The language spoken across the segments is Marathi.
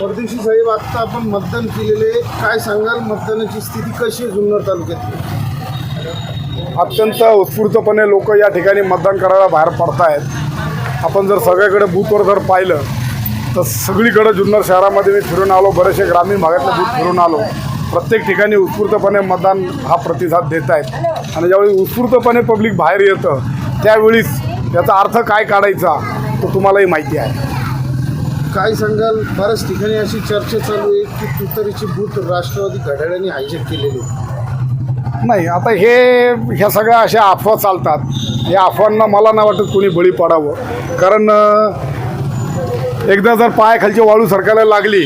परदेशी साहेब आत्ता आपण मतदान केलेले काय सांगाल? मतदानाची स्थिती कशी आहे जुन्नर तालुक्यातली अत्यंत उत्स्फूर्तपणे लोक या ठिकाणी मतदान करायला बाहेर पडत आहेत आपण जर सगळ्याकडे बूथवर जर पाहिलं तर सगळीकडं जुन्नर शहरामध्ये मी फिरून आलो बरेचसे ग्रामीण भागातले बूथ फिरून आलो. प्रत्येक ठिकाणी उत्स्फूर्तपणे मतदान हा प्रतिसाद देत आहेत आणि ज्यावेळी उत्स्फूर्तपणे पब्लिक बाहेर येतं त्यावेळीच याचा अर्थ काय काढायचा तो तुम्हालाही माहिती आहे. काय सांगाल? बऱ्याच ठिकाणी अशी चर्चा चालू आहे की तुतारीची बूथ राष्ट्रवादी घड्याळांनी हायजेक केलेली. नाही आता हे ह्या सगळ्या अशा अफवा चालतात. या अफवांना मला नाही वाटत कोणी बळी पडावं. कारण एकदा जर पायाखालची वाळू सरकायला लागली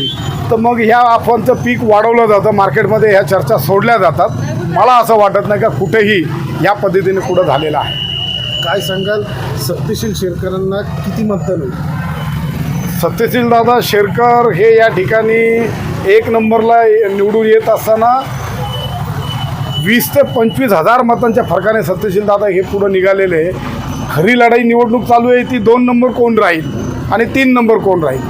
तर मग ह्या अफवांचं पीक वाढवलं जातं. मार्केटमध्ये ह्या चर्चा सोडल्या जातात. मला असं वाटत नाही का कुठेही या पद्धतीने पुढं झालेलं आहे. काय सांगाल? सत्यशील शेरकरांना किती मतदान होईल? सत्यशील दादा शेरकर हे या ठिकाणी एक नंबरला निवडून येत असताना वीस ते पंचवीस हजार मतांच्या फरकाने सत्यशील दादा हे पुढं निघालेले खरी लढाई निवडणूक चालू आहे ती दोन नंबर कोण राहील आणि तीन नंबर कोण राहील?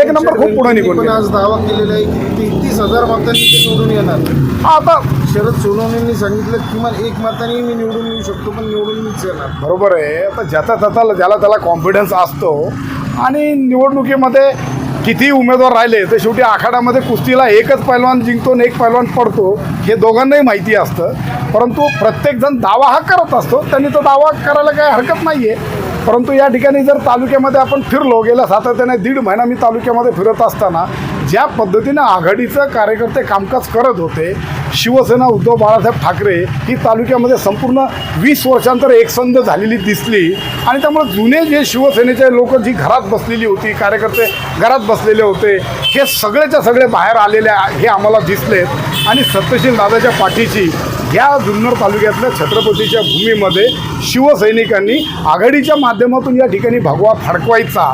एक नंबर खूप पुढे निघून. आज दावा केलेला आहे की तेहतीस हजार मतांनी ते निवडून येणार. हा आता शरद सोनवणेंनी सांगितलं किमान एक मताने मी निवडून येऊ शकतो पण निवडून मीच येणार. बरोबर आहे. आता ज्याचा त्याचा ज्याला त्याला कॉन्फिडन्स असतो आणि निवडणुकीमध्ये किती उमेदवार राहिले तर शेवटी आखाड्यामध्ये कुस्तीला एकच पैलवान जिंकतो आणि एक पैलवान पडतो हे दोघांनाही माहिती असतं. परंतु प्रत्येकजण दावा हा करत असतो. त्यांनी तो दावा करायला काही हरकत नाही आहे परंतु या ठिकाणी जर तालुक्यामध्ये आपण फिरलो गेल्या सातत्याने दीड महिना मी तालुक्यामध्ये फिरत असताना ज्या पद्धतीनं आघाडीचं कार्यकर्ते कामकाज करत होते शिवसेना उद्धव बाळासाहेब ठाकरे ही तालुक्यामध्ये संपूर्ण वीस वर्षांतर एकसंध झालेली दिसली. आणि त्यामुळे जुने जे शिवसेनेचे लोक जी घरात बसलेली होती कार्यकर्ते घरात बसलेले होते हे सगळेच्या सगळे बाहेर आलेले हे आम्हाला दिसलेत. आणि सत्यशील दादाच्या पाठीची या जुन्नर तालुक्यातल्या छत्रपतीच्या भूमीमध्ये शिवसैनिकांनी आघाडीच्या माध्यमातून या ठिकाणी भगवा फडकवायचा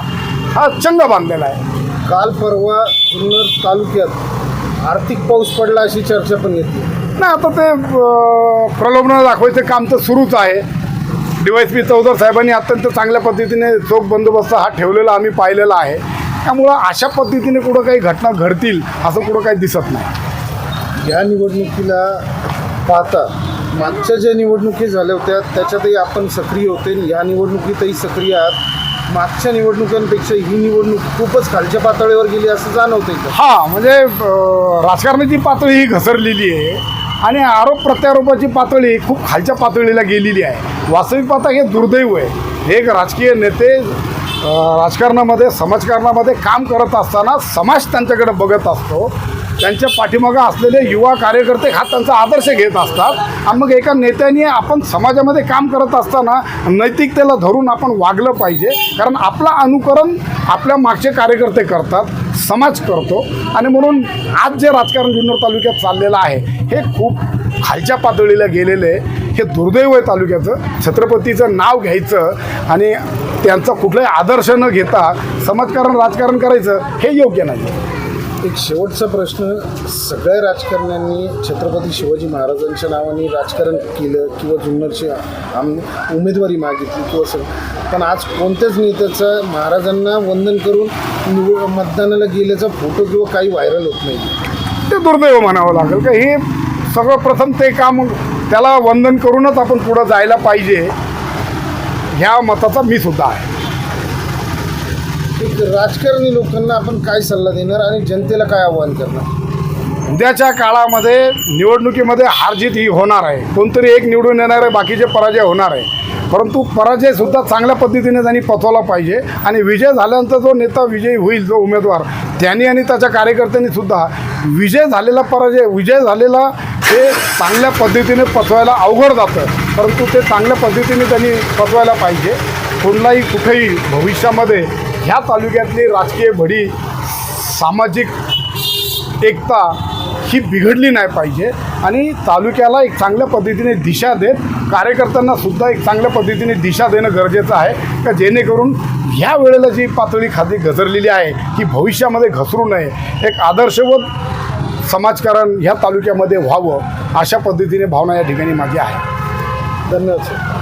हा चंग बांधलेला आहे. काल परवा जुन्नर तालुक्यात आर्थिक पाऊस पडला अशी चर्चा पण येते. नाही आता ते प्रलोभनं दाखवायचं काम तर सुरूच आहे. डी वाय पी चौधर साहेबांनी अत्यंत चांगल्या पद्धतीने चोख बंदोबस्त हा ठेवलेला आम्ही पाहिलेला आहे. त्यामुळं अशा पद्धतीने कुठं काही घटना घडतील असं कुठं काही दिसत नाही. या निवडणुकीला पाहता मागच्या ज्या निवडणुकी झाल्या होत्या त्याच्यातही आपण सक्रिय होते या निवडणुकीतही सक्रिय आहात. मागच्या निवडणुकांपेक्षा ही निवडणूक खूपच खालच्या पातळीवर गेली असं जाणवतं हा म्हणजे राजकारणाची पातळी ही घसरलेली आहे आणि आरोप प्रत्यारोपाची पातळी खूप खालच्या पातळीला गेलेली आहे. वास्तविक पाहता हे दुर्दैव आहे. एक राजकीय नेते राजकारणामध्ये समाजकारणामध्ये काम करत असताना समाज त्यांच्याकडे बघत असतो. त्यांच्या पाठीमागं असलेले युवा कार्यकर्ते हा त्यांचा आदर्श घेत असतात. आणि मग एका नेत्याने आपण समाजामध्ये काम करत असताना नैतिकतेला धरून आपण वागलं पाहिजे. कारण आपलं अनुकरण आपल्या मागचे कार्यकर्ते करतात समाज करतो. आणि म्हणून आज जे राजकारण जुन्नर तालुक्यात चाललेलं आहे हे खूप खालच्या पातळीला गेलेलं आहे. हे दुर्दैव आहे तालुक्याचं. छत्रपतीचं नाव घ्यायचं आणि त्यांचा कुठलाही आदर्श न घेता समाजकारण राजकारण करायचं हे योग्य नाही. एक शेवटचा प्रश्न सगळ्या राजकारण्यांनी छत्रपती शिवाजी महाराजांच्या नावाने राजकारण केलं किंवा जुन्नरची आम उमेदवारी मागितली किंवा सग पण आज कोणत्याच नेत्याचा महाराजांना वंदन करून निव मतदानाला गेल्याचा फोटो किंवा काही व्हायरल होत नाही. ते दुर्दैव म्हणावं लागेल का? हे सगळं प्रथम ते काम त्याला वंदन करूनच आपण पुढं जायला पाहिजे. ह्या मताचा मी सुद्धा आहे. राजकारणी लोकांना आपण काय सल्ला देणार आणि जनतेला काय आव्हान करणार? उद्याच्या काळामध्ये निवडणुकीमध्ये हारजीत ही होणार आहे. कोणतरी एक निवडून येणार आहे बाकीचे पराजय होणार आहे. परंतु पराजयसुद्धा चांगल्या पद्धतीने त्यांनी पचवला पाहिजे आणि विजय झाल्यानंतर जो नेता विजयी होईल जो उमेदवार त्यांनी आणि त्याच्या कार्यकर्त्यांनी सुद्धा विजय झालेला पराजय विजय झालेला ते चांगल्या पद्धतीने पचवायला अवघड जातं. परंतु ते चांगल्या पद्धतीने त्यांनी पचवायला पाहिजे. कुठलाही कुठेही भविष्यामध्ये ह्या तालुक्यातली राजकीय भडी सामाजिक एकता ही बिघडली नाही पाहिजे. आणि तालुक्याला एक चांगल्या पद्धतीने दिशा देत कार्यकर्त्यांना सुद्धा एक चांगल्या पद्धतीने दिशा देणं गरजेचं आहे. का जेणेकरून ह्या वेळेला जी पातळी खाली घसरलेली आहे ही भविष्यामध्ये घसरू नये. एक आदर्शवत समाजकारण ह्या तालुक्यामध्ये व्हावं अशा पद्धतीने भावना या ठिकाणी माझी आहे. धन्यवाद सर.